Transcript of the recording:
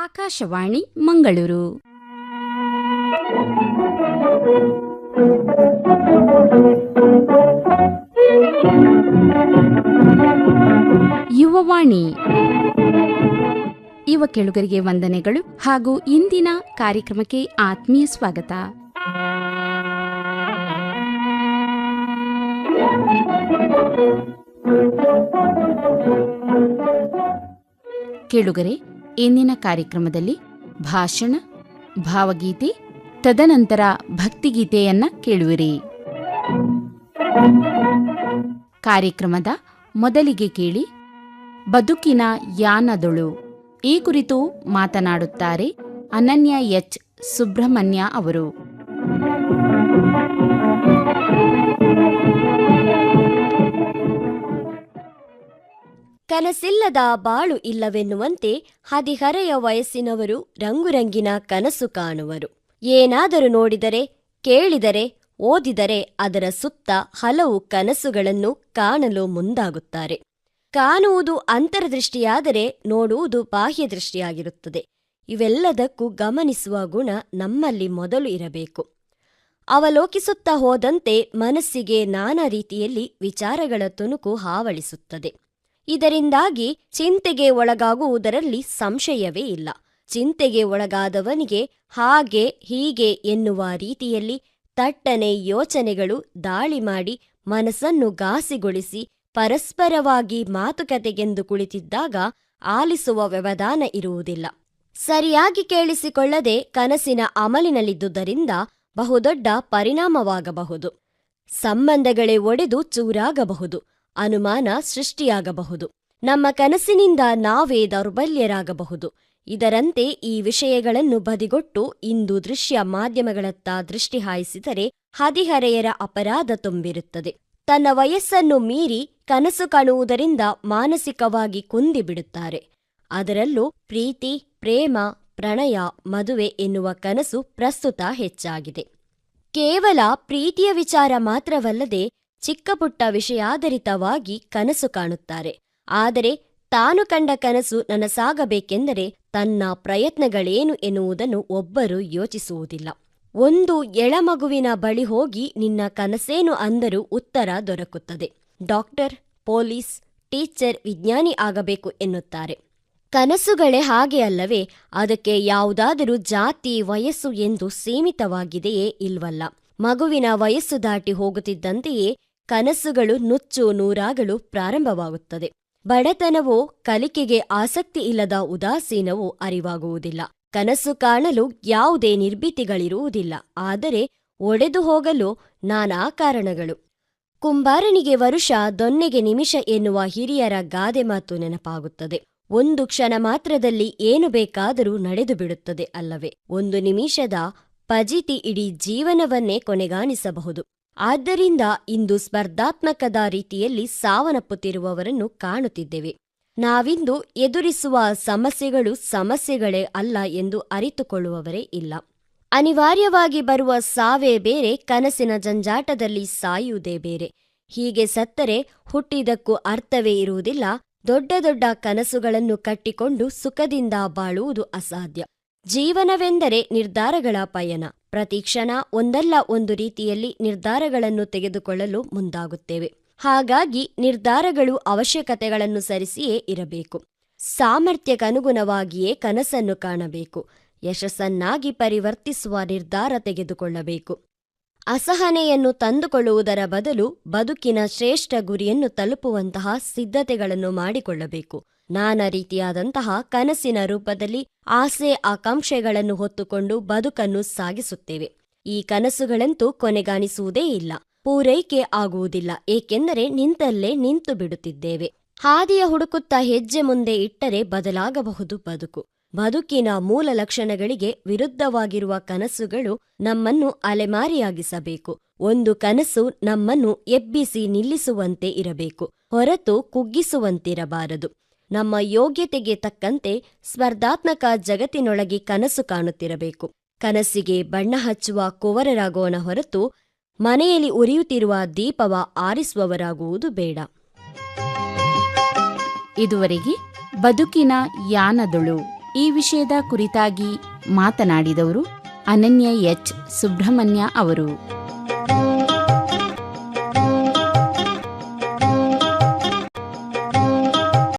ಆಕಾಶವಾಣಿ ಮಂಗಳೂರು. ಯುವವಾಣಿ. ಯುವ ಕೆಳುಗರಿಗೆ ವಂದನೆಗಳು ಹಾಗೂ ಇಂದಿನ ಕಾರ್ಯಕ್ರಮಕ್ಕೆ ಆತ್ಮೀಯ ಸ್ವಾಗತ. ಕೇಳುಗರೆ ಇಂದಿನ ಕಾರ್ಯಕ್ರಮದಲ್ಲಿ ಭಾಷಣ, ಭಾವಗೀತೆ, ತದನಂತರ ಭಕ್ತಿಗೀತೆಯನ್ನ ಕೇಳುವಿರಿ. ಕಾರ್ಯಕ್ರಮದ ಮೊದಲಿಗೆ ಕೇಳಿ, ಬದುಕಿನ ಯಾನದೊಳು. ಈ ಕುರಿತು ಮಾತನಾಡುತ್ತಾರೆ ಅನನ್ಯ ಎಚ್. ಸುಬ್ರಹ್ಮಣ್ಯ ಅವರು. ಕನಸಿಲ್ಲದ ಬಾಳು ಇಲ್ಲವೆನ್ನುವಂತೆ ಹದಿಹರೆಯ ವಯಸ್ಸಿನವರು ರಂಗುರಂಗಿನ ಕನಸು ಕಾಣುವರು. ಏನಾದರೂ ನೋಡಿದರೆ, ಕೇಳಿದರೆ, ಓದಿದರೆ ಅದರ ಸುತ್ತ ಹಲವು ಕನಸುಗಳನ್ನು ಕಾಣಲು ಮುಂದಾಗುತ್ತಾರೆ. ಕಾಣುವುದು ಅಂತರದೃಷ್ಟಿಯಾದರೆ ನೋಡುವುದು ಬಾಹ್ಯದೃಷ್ಟಿಯಾಗಿರುತ್ತದೆ. ಇವೆಲ್ಲದಕ್ಕೂ ಗಮನಿಸುವ ಗುಣ ನಮ್ಮಲ್ಲಿ ಮೊದಲು ಇರಬೇಕು. ಅವಲೋಕಿಸುತ್ತಾ ಹೋದಂತೆ ಮನಸ್ಸಿಗೆ ನಾನಾ ರೀತಿಯಲ್ಲಿ ವಿಚಾರಗಳ ತುಣುಕು ಹಾವಳಿಸುತ್ತದೆ. ಇದರಿಂದಾಗಿ ಚಿಂತೆಗೆ ಒಳಗಾಗುವುದರಲ್ಲಿ ಸಂಶಯವೇ ಇಲ್ಲ. ಚಿಂತೆಗೆ ಒಳಗಾದವನಿಗೆ ಹಾಗೆ ಹೀಗೆ ಎನ್ನುವ ರೀತಿಯಲ್ಲಿ ತಟ್ಟನೆ ಯೋಚನೆಗಳು ದಾಳಿ ಮಾಡಿ ಮನಸ್ಸನ್ನು ಘಾಸಿಗೊಳಿಸಿ ಪರಸ್ಪರವಾಗಿ ಮಾತುಕತೆಗೆಂದು ಕುಳಿತಿದ್ದಾಗ ಆಲಿಸುವ ವ್ಯವಧಾನ ಇರುವುದಿಲ್ಲ. ಸರಿಯಾಗಿ ಕೇಳಿಸಿಕೊಳ್ಳದೆ ಕನಸಿನ ಅಮಲಿನಲ್ಲಿದ್ದುದರಿಂದ ಬಹುದೊಡ್ಡ ಪರಿಣಾಮವಾಗಬಹುದು. ಸಂಬಂಧಗಳೇ ಒಡೆದು ಚೂರಾಗಬಹುದು. ಅನುಮಾನ ಸೃಷ್ಟಿಯಾಗಬಹುದು. ನಮ್ಮ ಕನಸಿನಿಂದ ನಾವೇ ದೌರ್ಬಲ್ಯರಾಗಬಹುದು. ಇದರಂತೆ ಈ ವಿಷಯಗಳನ್ನು ಬದಿಗೊಟ್ಟು ಇಂದು ದೃಶ್ಯ ಮಾಧ್ಯಮಗಳತ್ತ ದೃಷ್ಟಿ ಹಾಯಿಸಿದರೆ ಹದಿಹರೆಯರ ಅಪರಾಧ ತುಂಬಿರುತ್ತದೆ. ತನ್ನ ವಯಸ್ಸನ್ನು ಮೀರಿ ಕನಸು ಕಾಣುವುದರಿಂದ ಮಾನಸಿಕವಾಗಿ ಕುಂದಿಬಿಡುತ್ತಾರೆ. ಅದರಲ್ಲೂ ಪ್ರೀತಿ, ಪ್ರೇಮ, ಪ್ರಣಯ, ಮದುವೆ ಎನ್ನುವ ಕನಸು ಪ್ರಸ್ತುತ ಹೆಚ್ಚಾಗಿದೆ. ಕೇವಲ ಪ್ರೀತಿಯ ವಿಚಾರ ಮಾತ್ರವಲ್ಲದೆ ಚಿಕ್ಕಪುಟ್ಟ ವಿಷಯಾಧಾರಿತವಾಗಿ ಕನಸು ಕಾಣುತ್ತಾರೆ. ಆದರೆ ತಾನು ಕಂಡ ಕನಸು ನನಸಾಗಬೇಕೆಂದರೆ ತನ್ನ ಪ್ರಯತ್ನಗಳೇನು ಎನ್ನುವುದನ್ನು ಒಬ್ಬರು ಯೋಚಿಸುವುದಿಲ್ಲ. ಒಂದು ಎಳಮಗುವಿನ ಬಳಿ ಹೋಗಿ ನಿನ್ನ ಕನಸೇನು ಅಂದರೂ ಉತ್ತರ ದೊರಕುತ್ತದೆ. ಡಾಕ್ಟರ್, ಪೊಲೀಸ್, ಟೀಚರ್, ವಿಜ್ಞಾನಿ ಆಗಬೇಕು ಎನ್ನುತ್ತಾರೆ. ಕನಸುಗಳೇ ಹಾಗೆ ಅಲ್ಲವೇ, ಅದಕ್ಕೆ ಯಾವುದಾದರೂ ಜಾತಿ, ವಯಸ್ಸು ಎಂದು ಸೀಮಿತವಾಗಿದೆಯೇ ಇಲ್ವಲ್ಲ. ಮಗುವಿನ ವಯಸ್ಸು ದಾಟಿ ಹೋಗುತ್ತಿದ್ದಂತೆಯೇ ಕನಸುಗಳು ನುಚ್ಚು ನೂರಾಗಲು ಪ್ರಾರಂಭವಾಗುತ್ತದೆ. ಬಡತನವೋ ಕಲಿಕೆಗೆ ಆಸಕ್ತಿ ಇಲ್ಲದ ಉದಾಸೀನವೋ ಅರಿವಾಗುವುದಿಲ್ಲ. ಕನಸು ಕಾಣಲು ಯಾವುದೇ ನಿರ್ಭೀತಿಗಳಿರುವುದಿಲ್ಲ. ಆದರೆ ಒಡೆದು ಹೋಗಲು ನಾನಾ ಕಾರಣಗಳು. ಕುಂಬಾರನಿಗೆ ವರುಷ ದೊನ್ನೆಗೆ ನಿಮಿಷ ಎನ್ನುವ ಹಿರಿಯರ ಗಾದೆ ಮಾತು ನೆನಪಾಗುತ್ತದೆ. ಒಂದು ಕ್ಷಣ ಮಾತ್ರದಲ್ಲಿ ಏನು ಬೇಕಾದರೂ ನಡೆದು ಬಿಡುತ್ತದೆ ಅಲ್ಲವೇ. ಒಂದು ನಿಮಿಷದ ಪಜಿತಿ ಇಡೀ ಜೀವನವನ್ನೇ ಕೊನೆಗಾಣಿಸಬಹುದು. ಆದ್ದರಿಂದ ಇಂದು ಸ್ಪರ್ಧಾತ್ಮಕದ ರೀತಿಯಲ್ಲಿ ಸಾವನ್ನಪ್ಪುತ್ತಿರುವವರನ್ನು ಕಾಣುತ್ತಿದ್ದೇವೆ. ನಾವಿಂದು ಎದುರಿಸುವ ಸಮಸ್ಯೆಗಳು ಸಮಸ್ಯೆಗಳೇ ಅಲ್ಲ ಎಂದು ಅರಿತುಕೊಳ್ಳುವವರೇ ಇಲ್ಲ. ಅನಿವಾರ್ಯವಾಗಿ ಬರುವ ಸಾವೇ ಬೇರೆ, ಕನಸಿನ ಜಂಜಾಟದಲ್ಲಿ ಸಾಯುವುದೇ ಬೇರೆ. ಹೀಗೆ ಸತ್ತರೆ ಹುಟ್ಟಿದಕ್ಕೂ ಅರ್ಥವೇ ಇರುವುದಿಲ್ಲ. ದೊಡ್ಡ ದೊಡ್ಡ ಕನಸುಗಳನ್ನು ಕಟ್ಟಿಕೊಂಡು ಸುಖದಿಂದ ಬಾಳುವುದು ಅಸಾಧ್ಯ. ಜೀವನವೆಂದರೆ ನಿರ್ಧಾರಗಳ ಪಯಣ. ಪ್ರತಿಕ್ಷಣ ಒಂದಲ್ಲ ಒಂದು ರೀತಿಯಲ್ಲಿ ನಿರ್ಧಾರಗಳನ್ನು ತೆಗೆದುಕೊಳ್ಳಲು ಮುಂದಾಗುತ್ತೇವೆ. ಹಾಗಾಗಿ ನಿರ್ಧಾರಗಳು ಅವಶ್ಯಕತೆಗಳನ್ನು ಸರಿಸಿಯೇ ಇರಬೇಕು. ಸಾಮರ್ಥ್ಯಕ್ಕನುಗುಣವಾಗಿಯೇ ಕನಸನ್ನು ಕಾಣಬೇಕು. ಯಶಸ್ಸನ್ನಾಗಿ ಪರಿವರ್ತಿಸುವ ನಿರ್ಧಾರ ತೆಗೆದುಕೊಳ್ಳಬೇಕು. ಅಸಹನೆಯನ್ನು ತಂದುಕೊಳ್ಳುವುದರ ಬದಲು ಬದುಕಿನ ಶ್ರೇಷ್ಠ ಗುರಿಯನ್ನು ತಲುಪುವಂತಹ ಸಿದ್ಧತೆಗಳನ್ನು ಮಾಡಿಕೊಳ್ಳಬೇಕು. ನಾನಾ ರೀತಿಯಾದಂತಹ ಕನಸಿನ ರೂಪದಲ್ಲಿ ಆಸೆ ಆಕಾಂಕ್ಷೆಗಳನ್ನು ಹೊತ್ತುಕೊಂಡು ಬದುಕನ್ನು ಸಾಗಿಸುತ್ತೇವೆ. ಈ ಕನಸುಗಳಂತೂ ಕೊನೆಗಾಣಿಸುವುದೇ ಇಲ್ಲ, ಪೂರೈಕೆ ಆಗುವುದಿಲ್ಲ, ಏಕೆಂದರೆ ನಿಂತಲ್ಲೇ ನಿಂತು ಬಿಡುತ್ತಿದ್ದೇವೆ. ಹಾದಿಯ ಹುಡುಕುತ್ತಾ ಹೆಜ್ಜೆ ಮುಂದೆ ಇಟ್ಟರೆ ಬದಲಾಗಬಹುದು ಬದುಕು. ಬದುಕಿನ ಮೂಲ ಲಕ್ಷಣಗಳಿಗೆ ವಿರುದ್ಧವಾಗಿರುವ ಕನಸುಗಳು ನಮ್ಮನ್ನು ಅಲೆಮಾರಿಯಾಗಿಸಬೇಕು. ಒಂದು ಕನಸು ನಮ್ಮನ್ನು ಎಬ್ಬಿಸಿ ನಿಲ್ಲಿಸುವಂತೆ ಇರಬೇಕು, ಹೊರತು ಕುಗ್ಗಿಸುವಂತಿರಬಾರದು. ನಮ್ಮ ಯೋಗ್ಯತೆಗೆ ತಕ್ಕಂತೆ ಸ್ಪರ್ಧಾತ್ಮಕ ಜಗತ್ತಿನೊಳಗೆ ಕನಸು ಕಾಣುತ್ತಿರಬೇಕು. ಕನಸಿಗೆ ಬಣ್ಣ ಹಚ್ಚುವ ಕುವರರಾಗೋಣ ಹೊರತು ಮನೆಯಲ್ಲಿ ಉರಿಯುತ್ತಿರುವ ದೀಪವ ಆರಿಸುವವರಾಗುವುದು ಬೇಡ. ಇದುವರೆಗೆ ಬದುಕಿನ ಯಾನದೊಳು ಈ ವಿಷಯದ ಕುರಿತಾಗಿ ಮಾತನಾಡಿದವರು ಅನನ್ಯ ಎಚ್. ಸುಬ್ರಹ್ಮಣ್ಯ ಅವರು.